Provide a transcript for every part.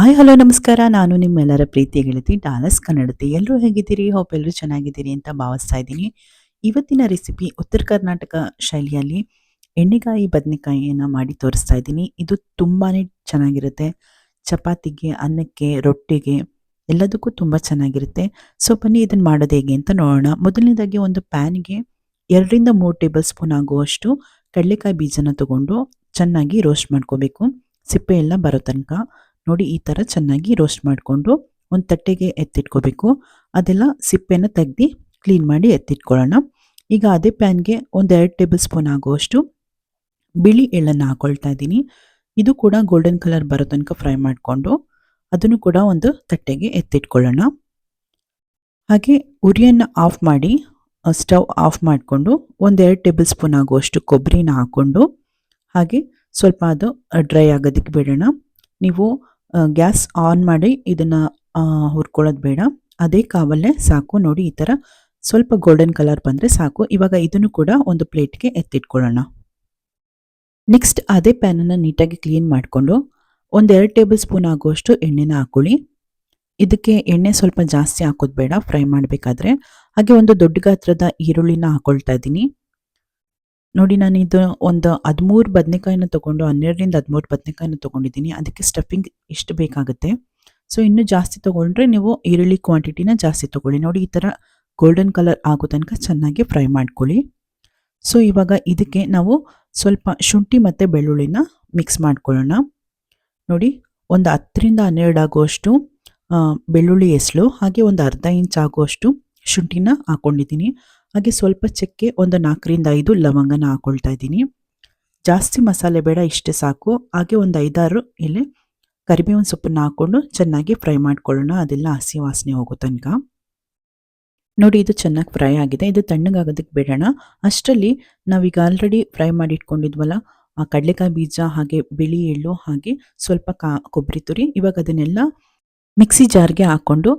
Hi, hello, ನಮಸ್ಕಾರ. ನಾನು ನಿಮ್ಮೆಲ್ಲರ ಪ್ರೀತಿಯ ಗೆಳತಿ ಡಾಲಸ್ ಕನ್ನಡತಿ. ಎಲ್ಲರೂ ಹೇಗಿದ್ದೀರಿ? ಹೋಪ್ ಎಲ್ಲರೂ ಚೆನ್ನಾಗಿದ್ದೀರಿ ಅಂತ ಭಾವಿಸ್ತಾ ಇದ್ದೀನಿ. ಇವತ್ತಿನ ರೆಸಿಪಿ ಉತ್ತರ ಕರ್ನಾಟಕ ಶೈಲಿಯಲ್ಲಿ ಎಣ್ಣೆಕಾಯಿ ಬದನೆಕಾಯಿಯನ್ನು ಮಾಡಿ ತೋರಿಸ್ತಾ ಇದ್ದೀನಿ. ಇದು ತುಂಬಾ ಚೆನ್ನಾಗಿರುತ್ತೆ. ಚಪಾತಿಗೆ, ಅನ್ನಕ್ಕೆ, ರೊಟ್ಟಿಗೆ ಎಲ್ಲದಕ್ಕೂ ತುಂಬ ಚೆನ್ನಾಗಿರುತ್ತೆ. ಸೊ ಬನ್ನಿ ಇದನ್ನು ಮಾಡೋದು ಹೇಗೆ ಅಂತ ನೋಡೋಣ. ಮೊದಲನೇದಾಗಿ ಒಂದು ಪ್ಯಾನ್ಗೆ ಎರಡರಿಂದ ಮೂರು ಟೇಬಲ್ ಸ್ಪೂನ್ ಆಗುವಷ್ಟು ಕಡಲೆಕಾಯಿ ಬೀಜನ ತಗೊಂಡು ಚೆನ್ನಾಗಿ ರೋಸ್ಟ್ ಮಾಡ್ಕೋಬೇಕು. ಸಿಪ್ಪೆ ಎಲ್ಲ ಬರೋ ತನಕ. ನೋಡಿ ಈ ಥರ ಚೆನ್ನಾಗಿ ರೋಸ್ಟ್ ಮಾಡಿಕೊಂಡು ಒಂದು ತಟ್ಟೆಗೆ ಎತ್ತಿಟ್ಕೋಬೇಕು. ಅದೆಲ್ಲ ಸಿಪ್ಪೆನ ತೆಗ್ದು ಕ್ಲೀನ್ ಮಾಡಿ ಎತ್ತಿಟ್ಕೊಳ್ಳೋಣ. ಈಗ ಅದೇ ಪ್ಯಾನ್ಗೆ ಒಂದು ಎರಡು ಟೇಬಲ್ ಸ್ಪೂನ್ ಆಗುವಷ್ಟು ಬಿಳಿ ಎಳ್ಳನ್ನು ಹಾಕೊಳ್ತಾ ಇದ್ದೀನಿ. ಇದು ಕೂಡ ಗೋಲ್ಡನ್ ಕಲರ್ ಬರೋ ತನಕ ಫ್ರೈ ಮಾಡಿಕೊಂಡು ಅದನ್ನು ಕೂಡ ಒಂದು ತಟ್ಟೆಗೆ ಎತ್ತಿಟ್ಕೊಳ್ಳೋಣ. ಹಾಗೆ ಉರಿಯನ್ನು ಆಫ್ ಮಾಡಿ ಸ್ಟವ್ ಆಫ್ ಮಾಡಿಕೊಂಡು ಒಂದೆರಡು ಟೇಬಲ್ ಸ್ಪೂನ್ ಆಗುವಷ್ಟು ಕೊಬ್ಬರಿನ ಹಾಕ್ಕೊಂಡು ಹಾಗೆ ಸ್ವಲ್ಪ ಅದು ಡ್ರೈ ಆಗೋದಕ್ಕೆ ಬಿಡೋಣ. ನೀವು ಗ್ಯಾಸ್ ಆನ್ ಮಾಡಿ ಇದನ್ನು ಹುರ್ಕೊಳ್ಳೋದು ಬೇಡ. ಅದೇ ಕಾವಲ್ಲೇ ಸಾಕು ನೋಡಿ ಈ ಥರ ಸ್ವಲ್ಪ ಗೋಲ್ಡನ್ ಕಲರ್ ಬಂದರೆ ಸಾಕು. ಇವಾಗ ಇದನ್ನು ಕೂಡ ಒಂದು ಪ್ಲೇಟ್ಗೆ ಎತ್ತಿಟ್ಕೊಳ್ಳೋಣ. ನೆಕ್ಸ್ಟ್ ಅದೇ ಪ್ಯಾನನ್ನು ನೀಟಾಗಿ ಕ್ಲೀನ್ ಮಾಡಿಕೊಂಡು ಒಂದೆರಡು ಟೇಬಲ್ ಸ್ಪೂನ್ ಆಗುವಷ್ಟು ಎಣ್ಣೆನ ಹಾಕೊಳ್ಳಿ. ಇದಕ್ಕೆ ಎಣ್ಣೆ ಸ್ವಲ್ಪ ಜಾಸ್ತಿ ಹಾಕೋದು ಬೇಡ, ಫ್ರೈ ಮಾಡಬೇಕಾದ್ರೆ. ಹಾಗೆ ಒಂದು ದೊಡ್ಡ ಗಾತ್ರದ ಈರುಳ್ಳಿನ ಹಾಕ್ಕೊಳ್ತಾ ಇದ್ದೀನಿ. ನೋಡಿ, ನಾನು ಇದು ಒಂದು ಹದಿಮೂರು ಬದನೆಕಾಯಿನ ತೊಗೊಂಡು, ಹನ್ನೆರಡರಿಂದ ಹದಿಮೂರು ಬದನೆಕಾಯಿನ ತೊಗೊಂಡಿದ್ದೀನಿ. ಅದಕ್ಕೆ ಸ್ಟಫಿಂಗ್ ಇಷ್ಟು ಬೇಕಾಗುತ್ತೆ? ಸೊ ಇನ್ನೂ ಜಾಸ್ತಿ ತೊಗೊಂಡ್ರೆ ನೀವು ಈರುಳ್ಳಿ ಕ್ವಾಂಟಿಟಿನ ಜಾಸ್ತಿ ತೊಗೊಳ್ಳಿ. ನೋಡಿ, ಈ ಥರ ಗೋಲ್ಡನ್ ಕಲರ್ ಆಗೋ ತನಕ ಚೆನ್ನಾಗಿ ಫ್ರೈ ಮಾಡ್ಕೊಳ್ಳಿ. ಸೊ ಇವಾಗ ಇದಕ್ಕೆ ನಾವು ಸ್ವಲ್ಪ ಶುಂಠಿ ಮತ್ತು ಬೆಳ್ಳುಳ್ಳಿನ ಮಿಕ್ಸ್ ಮಾಡ್ಕೊಳ್ಳೋಣ. ನೋಡಿ, ಒಂದು ಹತ್ತರಿಂದ ಹನ್ನೆರಡು ಆಗುವಷ್ಟು ಬೆಳ್ಳುಳ್ಳಿ ಎಸಳು ಹಾಗೆ ಒಂದು ಅರ್ಧ ಇಂಚ್ ಆಗುವಷ್ಟು ಶುಂಠಿನ ಹಾಕ್ಕೊಂಡಿದ್ದೀನಿ ಹಾಗೆ ಸ್ವಲ್ಪ ಚಕ್ಕೆ ಒಂದು ನಾಲ್ಕರಿಂದ ಐದು ಲವಂಗನ ಹಾಕೊಳ್ತಾ ಇದ್ದೀನಿ. ಜಾಸ್ತಿ ಮಸಾಲೆ ಬೇಡ, ಇಷ್ಟೇ ಸಾಕು. ಹಾಗೆ ಒಂದು ಐದಾರು ಇಲ್ಲಿ ಕರಿಬೇವಿನ ಸೊಪ್ಪನ್ನ ಹಾಕ್ಕೊಂಡು ಚೆನ್ನಾಗಿ ಫ್ರೈ ಮಾಡ್ಕೊಳ್ಳೋಣ. ಅದೆಲ್ಲ ಹಸಿ ವಾಸನೆ ಹೋಗೋ ತನಕ. ನೋಡಿ, ಇದು ಚೆನ್ನಾಗಿ ಫ್ರೈ ಆಗಿದೆ. ಇದು ತಣ್ಣಗಾಗೋದಕ್ಕೆ ಬಿಡೋಣ. ಅಷ್ಟರಲ್ಲಿ ನಾವೀಗ ಆಲ್ರೆಡಿ ಫ್ರೈ ಮಾಡಿ ಇಟ್ಕೊಂಡಿದ್ವಲ್ಲ ಆ ಕಡಲೆಕಾಯಿ ಬೀಜ, ಹಾಗೆ ಬಿಳಿ ಎಳ್ಳು, ಹಾಗೆ ಸ್ವಲ್ಪ ಕಾ, ಕೊಬ್ಬರಿ ತುರಿ, ಇವಾಗ ಅದನ್ನೆಲ್ಲ ಮಿಕ್ಸಿ ಜಾರ್ಗೆ ಹಾಕ್ಕೊಂಡು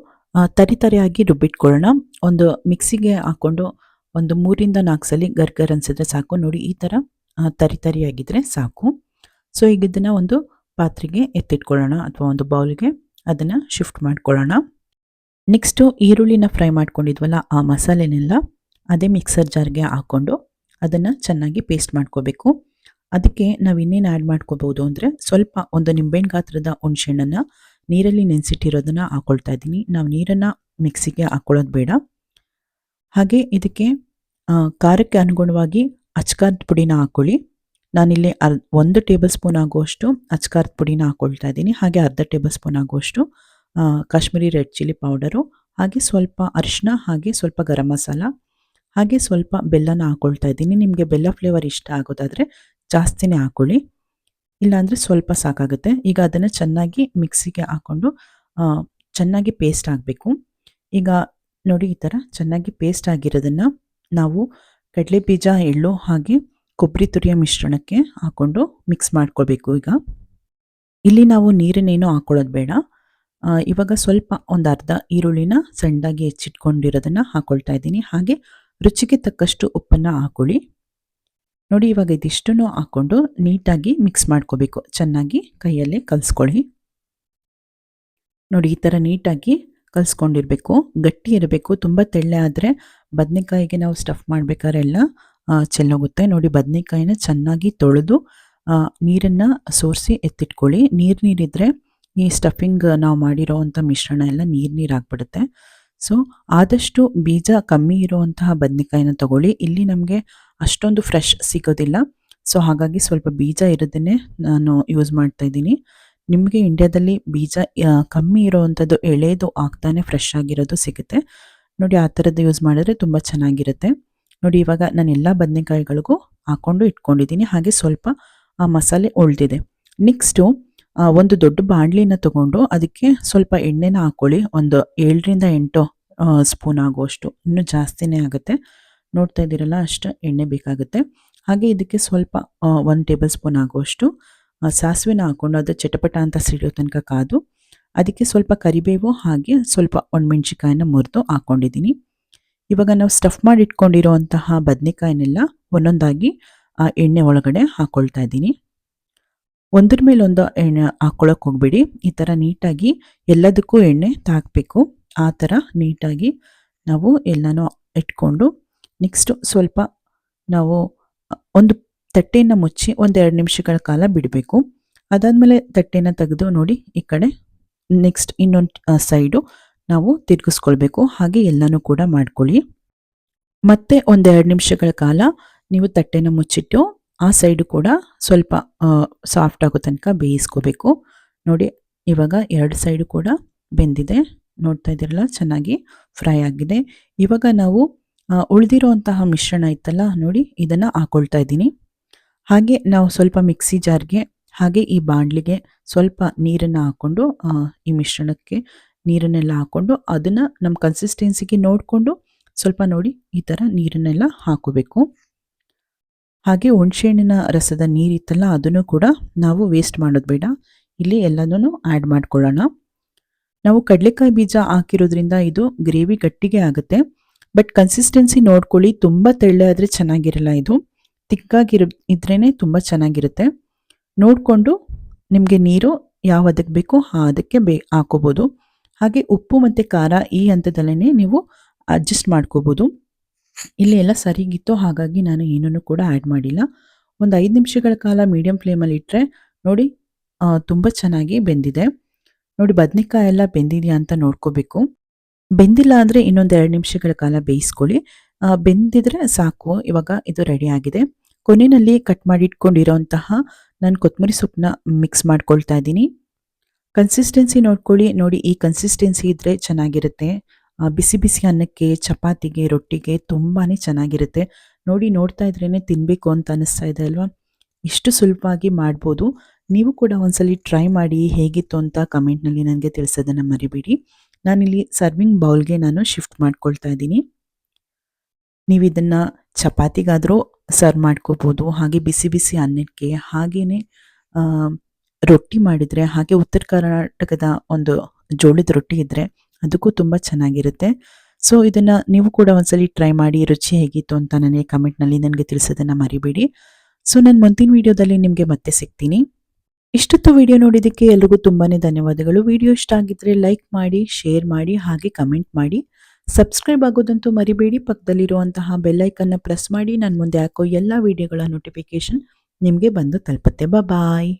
ತರಿ ತರಿಯಾಗಿ ರುಬ್ಬಿಟ್ಕೊಳ್ಳೋಣ. ಒಂದು ಮಿಕ್ಸಿಗೆ ಹಾಕ್ಕೊಂಡು ಒಂದು ಮೂರಿಂದ ನಾಲ್ಕು ಸಲ ಗರ್ಗರ್ ಅನಿಸಿದ್ರೆ ಸಾಕು. ನೋಡಿ, ಈ ಥರ ತರಿ ತರಿಯಾಗಿದ್ದರೆ ಸಾಕು. ಸೊ, ಈಗ ಇದನ್ನು ಒಂದು ಪಾತ್ರೆಗೆ ಎತ್ತಿಟ್ಕೊಳ್ಳೋಣ ಅಥವಾ ಒಂದು ಬೌಲ್ಗೆ ಅದನ್ನು ಶಿಫ್ಟ್ ಮಾಡ್ಕೊಳ್ಳೋಣ. ನೆಕ್ಸ್ಟು ಈರುಳ್ಳಿನ ಫ್ರೈ ಮಾಡ್ಕೊಂಡಿದ್ವಲ್ಲ, ಆ ಮಸಾಲೆನೆಲ್ಲ ಅದೇ ಮಿಕ್ಸರ್ ಜಾರ್ಗೆ ಹಾಕ್ಕೊಂಡು ಅದನ್ನು ಚೆನ್ನಾಗಿ ಪೇಸ್ಟ್ ಮಾಡ್ಕೋಬೇಕು. ಅದಕ್ಕೆ ನಾವು ಇನ್ನೇನು ಆ್ಯಡ್ ಮಾಡ್ಕೋಬೋದು ಅಂದರೆ ಸ್ವಲ್ಪ ಒಂದು ನಿಂಬೆಹಣ್ಣು ಗಾತ್ರದ ಹುಣ್ಸೆಹಣ್ಣನ್ನು ನೀರಲ್ಲಿ ನೆನೆಸಿಟ್ಟಿರೋದನ್ನು ಹಾಕ್ಕೊಳ್ತಾ ಇದ್ದೀನಿ. ನಾವು ನೀರನ್ನು ಮಿಕ್ಸಿಗೆ ಹಾಕ್ಕೊಳ್ಳೋದು ಬೇಡ. ಹಾಗೆ ಇದಕ್ಕೆ ಖಾರಕ್ಕೆ ಅನುಗುಣವಾಗಿ ಅಚ್ಕಾರದ ಪುಡಿನ ಹಾಕ್ಕೊಳ್ಳಿ ನಾನಿಲ್ಲಿ ಅರ್, ಒಂದು ಟೇಬಲ್ ಸ್ಪೂನ್ ಆಗುವಷ್ಟು ಅಚ್ಕಾರದ ಪುಡಿನ ಹಾಕ್ಕೊಳ್ತಾ ಇದ್ದೀನಿ. ಹಾಗೆ ಅರ್ಧ ಟೇಬಲ್ ಸ್ಪೂನ್ ಆಗುವಷ್ಟು ಕಾಶ್ಮೀರಿ ರೆಡ್ ಚಿಲ್ಲಿ ಪೌಡರು, ಹಾಗೆ ಸ್ವಲ್ಪ ಅರಿಶಿನ ಹಾಗೆ ಸ್ವಲ್ಪ ಗರಂ ಮಸಾಲ, ಹಾಗೆ ಸ್ವಲ್ಪ ಬೆಲ್ಲನ ಹಾಕ್ಕೊಳ್ತಾ ಇದ್ದೀನಿ. ನಿಮಗೆ ಬೆಲ್ಲ ಫ್ಲೇವರ್ ಇಷ್ಟ ಆಗೋದಾದರೆ ಜಾಸ್ತಿನೇ ಹಾಕ್ಕೊಳ್ಳಿ ಇಲ್ಲಾಂದರೆ ಸ್ವಲ್ಪ ಸಾಕಾಗುತ್ತೆ. ಈಗ ಅದನ್ನು ಚೆನ್ನಾಗಿ ಮಿಕ್ಸಿಗೆ ಹಾಕ್ಕೊಂಡು ಚೆನ್ನಾಗಿ ಪೇಸ್ಟ್ ಆಗಬೇಕು. ಈಗ ನೋಡಿ ಈ ಥರ ಚೆನ್ನಾಗಿ ಪೇಸ್ಟ್ ಆಗಿರೋದನ್ನು ನಾವು ಕಡಲೆ ಬೀಜ ಎಳ್ಳು ಹಾಗೆ ಕೊಬ್ಬರಿ ತುರಿಯ ಮಿಶ್ರಣಕ್ಕೆ ಹಾಕ್ಕೊಂಡು ಮಿಕ್ಸ್ ಮಾಡ್ಕೊಳ್ಬೇಕು ಈಗ. ಇಲ್ಲಿ ನಾವು ನೀರನ್ನೇನು ಹಾಕ್ಕೊಳ್ಳೋದು ಬೇಡ. ಇವಾಗ ಸ್ವಲ್ಪ ಒಂದು ಅರ್ಧ ಈರುಳ್ಳಿನ ಸಣ್ಣದಾಗಿ ಹೆಚ್ಚಿಟ್ಕೊಂಡಿರೋದನ್ನು ಹಾಕ್ಕೊಳ್ತಾ ಇದ್ದೀನಿ. ಹಾಗೆ ರುಚಿಗೆ ತಕ್ಕಷ್ಟು ಉಪ್ಪನ್ನು ಹಾಕ್ಕೊಳ್ಳಿ ನೋಡಿ, ಇವಾಗ ಇದಿಷ್ಟನ್ನು ಹಾಕ್ಕೊಂಡು ನೀಟಾಗಿ ಮಿಕ್ಸ್ ಮಾಡ್ಕೋಬೇಕು. ಚೆನ್ನಾಗಿ ಕೈಯಲ್ಲೇ ಕಲಿಸ್ಕೊಳ್ಳಿ. ನೋಡಿ, ಈ ಥರ ನೀಟಾಗಿ ಕಲಿಸ್ಕೊಂಡಿರಬೇಕು. ಗಟ್ಟಿ ಇರಬೇಕು. ತುಂಬ ತೆಳ್ಳೆ ಆದರೆ ಬದನೆಕಾಯಿಗೆ ನಾವು ಸ್ಟಫ್ ಮಾಡಬೇಕಾದ್ರೆಲ್ಲ ಚೆಲ್ಲೋಗುತ್ತೆ. ನೋಡಿ, ಬದನೆಕಾಯಿನ ಚೆನ್ನಾಗಿ ತೊಳೆದು ನೀರನ್ನು ಸೋರಿಸಿ ಎತ್ತಿಟ್ಕೊಳ್ಳಿ. ನೀರು ನೀರಿದ್ರೆ ಈ ಸ್ಟಫಿಂಗ್ ನಾವು ಮಾಡಿರೋ ಅಂಥ ಮಿಶ್ರಣ ಎಲ್ಲ ನೀರು ನೀರು ಆಗ್ಬಿಡುತ್ತೆ. ಸೊ ಆದಷ್ಟು ಬೀಜ ಕಮ್ಮಿ ಇರುವಂತಹ ಬದನೆಕಾಯಿನ ತಗೊಳ್ಳಿ. ಇಲ್ಲಿ ನಮಗೆ ಅಷ್ಟೊಂದು ಫ್ರೆಶ್ ಸಿಗೋದಿಲ್ಲ. ಸೊ ಹಾಗಾಗಿ ಸ್ವಲ್ಪ ಬೀಜ ಇರೋದನ್ನೇ ನಾನು ಯೂಸ್ ಮಾಡ್ತಾ ಇದ್ದೀನಿ. ನಿಮಗೆ ಇಂಡಿಯಾದಲ್ಲಿ ಬೀಜ ಕಮ್ಮಿ ಇರೋವಂಥದ್ದು ಎಳೆದು ಆಗ್ತಾನೆ ಫ್ರೆಶ್ ಆಗಿರೋದು ಸಿಗುತ್ತೆ. ನೋಡಿ, ಆ ಥರದ್ದು ಯೂಸ್ ಮಾಡಿದ್ರೆ ತುಂಬ ಚೆನ್ನಾಗಿರುತ್ತೆ. ನೋಡಿ, ಇವಾಗ ನಾನು ಎಲ್ಲ ಬದನೆಕಾಯಿಗಳಿಗೂ ಹಾಕ್ಕೊಂಡು ಇಟ್ಕೊಂಡಿದ್ದೀನಿ. ಹಾಗೆ ಸ್ವಲ್ಪ, ಆ, ಮಸಾಲೆ ಉಳಿದಿದೆ. ನೆಕ್ಸ್ಟು ಒಂದು ದೊಡ್ಡ ಬಾಣಲಿನ ತಗೊಂಡು ಅದಕ್ಕೆ ಸ್ವಲ್ಪ ಎಣ್ಣೆನ ಹಾಕ್ಕೊಳ್ಳಿ ಒಂದು ಏಳರಿಂದ ಎಂಟು ಸ್ಪೂನ್ ಆಗುವಷ್ಟು. ಇನ್ನೂ ಜಾಸ್ತಿನೇ ಆಗುತ್ತೆ. ನೋಡ್ತಾ ಇದ್ದೀರಲ್ಲ, ಅಷ್ಟು ಎಣ್ಣೆ ಬೇಕಾಗುತ್ತೆ. ಹಾಗೆ ಇದಕ್ಕೆ ಸ್ವಲ್ಪ ಒಂದು ಟೇಬಲ್ ಸ್ಪೂನ್ ಆಗುವಷ್ಟು ಸಾಸಿವೆನ ಹಾಕ್ಕೊಂಡು ಅದು ಚಟಪಟ ಅಂತ ಸಿಡಿಯೋ ತನಕ ಕಾದು, ಅದಕ್ಕೆ ಸ್ವಲ್ಪ ಕರಿಬೇವು ಹಾಗೆ ಸ್ವಲ್ಪ ಒಣಮೆಣ್ಸಿಕಾಯಿನ ಮುರಿದು ಹಾಕ್ಕೊಂಡಿದ್ದೀನಿ ಇವಾಗ ನಾವು ಸ್ಟಫ್ ಮಾಡಿ ಇಟ್ಕೊಂಡಿರೋಂತಹ ಬದನೆಕಾಯಿನೆಲ್ಲ ಒಂದೊಂದಾಗಿ, ಆ, ಎಣ್ಣೆ ಒಳಗಡೆ ಹಾಕ್ಕೊಳ್ತಾ ಇದ್ದೀನಿ. ಒಂದ್ರ ಮೇಲೆ ಒಂದು ಎಣ್ಣೆ ಹಾಕ್ಕೊಳಕ್ ಹೋಗ್ಬೇಡಿ. ಈ ಥರ ನೀಟಾಗಿ ಎಲ್ಲದಕ್ಕೂ ಎಣ್ಣೆ ತಾಕಬೇಕು. ಆ ಥರ ನೀಟಾಗಿ ನಾವು ಎಲ್ಲನೂ ಇಟ್ಕೊಂಡು ನೆಕ್ಸ್ಟ್ ಸ್ವಲ್ಪ ನಾವು ಒಂದು ತಟ್ಟೆಯನ್ನು ಮುಚ್ಚಿ ಒಂದೆರಡು ನಿಮಿಷಗಳ ಕಾಲ ಬಿಡಬೇಕು. ಅದಾದಮೇಲೆ ತಟ್ಟೆಯನ್ನು ತೆಗೆದು ನೋಡಿ ಈ ಕಡೆ. ನೆಕ್ಸ್ಟ್ ಇನ್ನೊಂದು ಸೈಡು ನಾವು ತಿರುಗಿಸ್ಕೊಳ್ಬೇಕು. ಹಾಗೆ ಎಲ್ಲನೂ ಕೂಡ ಮಾಡ್ಕೊಳ್ಳಿ. ಮತ್ತೆ ಒಂದೆರಡು ನಿಮಿಷಗಳ ಕಾಲ ನೀವು ತಟ್ಟೆನ ಮುಚ್ಚಿಟ್ಟು ಆ ಸೈಡು ಕೂಡ ಸ್ವಲ್ಪ ಸಾಫ್ಟ್ ಆಗೋ ತನಕ ಬೇಯಿಸ್ಕೋಬೇಕು. ನೋಡಿ, ಇವಾಗ ಎರಡು ಸೈಡು ಕೂಡ ಬೆಂದಿದೆ. ನೋಡ್ತಾ ಇದ್ದೀರಲ್ಲ, ಚೆನ್ನಾಗಿ ಫ್ರೈ ಆಗಿದೆ. ಇವಾಗ ನಾವು ಉಳಿದಿರುವಂತಹ ಮಿಶ್ರಣ ಇತ್ತಲ್ಲ, ನೋಡಿ ಇದನ್ನು ಹಾಕೊಳ್ತಾ ಇದ್ದೀನಿ. ಹಾಗೆ ನಾವು ಸ್ವಲ್ಪ ಮಿಕ್ಸಿ ಜಾರ್ಗೆ, ಹಾಗೆ ಈ ಬಾಣಲಿಗೆ ಸ್ವಲ್ಪ ನೀರನ್ನು ಹಾಕ್ಕೊಂಡು ಈ ಮಿಶ್ರಣಕ್ಕೆ ನೀರನ್ನೆಲ್ಲ ಹಾಕ್ಕೊಂಡು ಅದನ್ನು ನಮ್ಮ ಕನ್ಸಿಸ್ಟೆನ್ಸಿಗೆ ನೋಡಿಕೊಂಡು ಸ್ವಲ್ಪ ನೋಡಿ ಈ ಥರ ನೀರನ್ನೆಲ್ಲ ಹಾಕೋಬೇಕು. ಹಾಗೆ ಹುಣಸೆಹಣ್ಣಿನ ರಸದ ನೀರಿತ್ತಲ್ಲ, ಅದನ್ನು ಕೂಡ ನಾವು ವೇಸ್ಟ್ ಮಾಡೋದು ಬೇಡ. ಇಲ್ಲಿ ಎಲ್ಲದೂ ಆ್ಯಡ್ ಮಾಡ್ಕೊಳ್ಳೋಣ. ನಾವು ಕಡಲೆಕಾಯಿ ಬೀಜ ಹಾಕಿರೋದ್ರಿಂದ ಇದು ಗ್ರೇವಿ ಗಟ್ಟಿಗೆ ಆಗುತ್ತೆ. ಬಟ್ ಕನ್ಸಿಸ್ಟೆನ್ಸಿ ನೋಡ್ಕೊಳ್ಳಿ, ತುಂಬ ತೆಳ್ಳಾದರೆ ಚೆನ್ನಾಗಿರಲ್ಲ ಇದು. ತಿಕ್ಕಾಗಿರ ಇದ್ರೇ ತುಂಬ ಚೆನ್ನಾಗಿರುತ್ತೆ. ನೋಡಿಕೊಂಡು ನಿಮಗೆ ನೀರು ಯಾವ ಅದಕ್ಕೆ ಬೇಕೋ ಆ ಅದಕ್ಕೆ ಬೇ ಹಾಕೋಬೋದು. ಹಾಗೆ ಉಪ್ಪು ಮತ್ತು ಖಾರ ಈ ಹಂತದಲ್ಲೇ ನೀವು ಅಡ್ಜಸ್ಟ್ ಮಾಡ್ಕೋಬೋದು. ಇಲ್ಲಿ ಎಲ್ಲ ಸರಿಗಿತ್ತು, ಹಾಗಾಗಿ ನಾನು ಏನನ್ನು ಕೂಡ ಆ್ಯಡ್ ಮಾಡಿಲ್ಲ. ಒಂದು ಐದು ನಿಮಿಷಗಳ ಕಾಲ ಮೀಡಿಯಂ ಫ್ಲೇಮಲ್ಲಿ ಇಟ್ಟರೆ ನೋಡಿ ತುಂಬ ಚೆನ್ನಾಗಿ ಬೆಂದಿದೆ. ನೋಡಿ ಬದನೆಕಾಯಿ ಎಲ್ಲ ಬೆಂದಿದೆಯಾ ಅಂತ ನೋಡ್ಕೋಬೇಕು. ಬೆಂದಿಲ್ಲ ಅಂದರೆ ಇನ್ನೊಂದು ಎರಡು ನಿಮಿಷಗಳ ಕಾಲ ಬೇಯಿಸ್ಕೊಳ್ಳಿ. ಬೆಂದಿದ್ರೆ ಸಾಕು. ಇವಾಗ ಇದು ರೆಡಿ ಆಗಿದೆ. ಕೊನೆಯಲ್ಲಿ ಕಟ್ ಮಾಡಿ ಇಟ್ಕೊಂಡಿರೋಂತಹ ನಾನು ಕೊತ್ತಂಬರಿ ಸೊಪ್ಪನ್ನ ಮಿಕ್ಸ್ ಮಾಡ್ಕೊಳ್ತಾ ಇದ್ದೀನಿ. ಕನ್ಸಿಸ್ಟೆನ್ಸಿ ನೋಡ್ಕೊಳ್ಳಿ. ನೋಡಿ, ಈ ಕನ್ಸಿಸ್ಟೆನ್ಸಿ ಇದ್ದರೆ ಚೆನ್ನಾಗಿರುತ್ತೆ. ಬಿಸಿ ಬಿಸಿ ಅನ್ನಕ್ಕೆ, ಚಪಾತಿಗೆ, ರೊಟ್ಟಿಗೆ ತುಂಬಾ ಚೆನ್ನಾಗಿರುತ್ತೆ. ನೋಡಿ, ನೋಡ್ತಾ ಇದ್ರೇ ತಿನ್ನಬೇಕು ಅಂತ ಅನ್ನಿಸ್ತಾ ಇದೆ ಅಲ್ವಾ? ಇಷ್ಟು ಸುಲಭವಾಗಿ ಮಾಡ್ಬೋದು. ನೀವು ಕೂಡ ಒಂದ್ಸಲ ಟ್ರೈ ಮಾಡಿ ಹೇಗಿತ್ತು ಅಂತ ಕಮೆಂಟ್ನಲ್ಲಿ ನನಗೆ ತಿಳಿಸೋದನ್ನು ಮರಿಬೇಡಿ. ನಾನಿಲ್ಲಿ ಸರ್ವಿಂಗ್ ಬೌಲ್ಗೆ ನಾನು ಶಿಫ್ಟ್ ಮಾಡ್ಕೊಳ್ತಾ ಇದ್ದೀನಿ. ನೀವು ಇದನ್ನು ಚಪಾತಿಗಾದರೂ ಸರ್ವ್ ಮಾಡ್ಕೋಬೋದು. ಹಾಗೆ ಬಿಸಿ ಬಿಸಿ ಅನ್ನಕ್ಕೆ ಹಾಗೆಯೇ ರೊಟ್ಟಿ ಮಾಡಿದರೆ, ಹಾಗೆ ಉತ್ತರ ಕರ್ನಾಟಕದ ಒಂದು ಜೋಳದ ರೊಟ್ಟಿ ಇದ್ದರೆ ಅದಕ್ಕೂ ತುಂಬ ಚೆನ್ನಾಗಿರುತ್ತೆ. ಸೊ ಇದನ್ನು ನೀವು ಕೂಡ ಒಂದ್ಸಲಿ ಟ್ರೈ ಮಾಡಿ ರುಚಿ ಹೇಗಿತ್ತು ಅಂತ ನನಗೆ ಕಮೆಂಟ್ನಲ್ಲಿ ನನಗೆ ತಿಳಿಸೋದನ್ನು ಮರಿಬೇಡಿ. ಸೊ ನಾನು ಮುಂದಿನ ವಿಡಿಯೋದಲ್ಲಿ ನಿಮಗೆ ಮತ್ತೆ ಸಿಗ್ತೀನಿ. ಇಷ್ಟೊತ್ತು ವಿಡಿಯೋ ನೋಡಿದ್ದಕ್ಕೆ ಎಲ್ರಿಗೂ ತುಂಬಾ ಧನ್ಯವಾದಗಳು. ವಿಡಿಯೋ ಇಷ್ಟ ಆಗಿದ್ರೆ ಲೈಕ್ ಮಾಡಿ ಶೇರ್ ಮಾಡಿ, ಹಾಗೆ ಕಮೆಂಟ್ ಮಾಡಿ. ಸಬ್ಸ್ಕ್ರೈಬ್ ಆಗೋದಂತೂ ಮರಿಬೇಡಿ. ಪಕ್ಕದಲ್ಲಿರುವಂತಹ ಬೆಲ್ಲೈಕನ್ನ ಪ್ರೆಸ್ ಮಾಡಿ. ನಾನು ಮುಂದೆ ಹಾಕೋ ಎಲ್ಲ ವಿಡಿಯೋಗಳ ನೋಟಿಫಿಕೇಶನ್ ನಿಮಗೆ ಬಂದು ತಲುಪುತ್ತೆ. ಬಾಯ್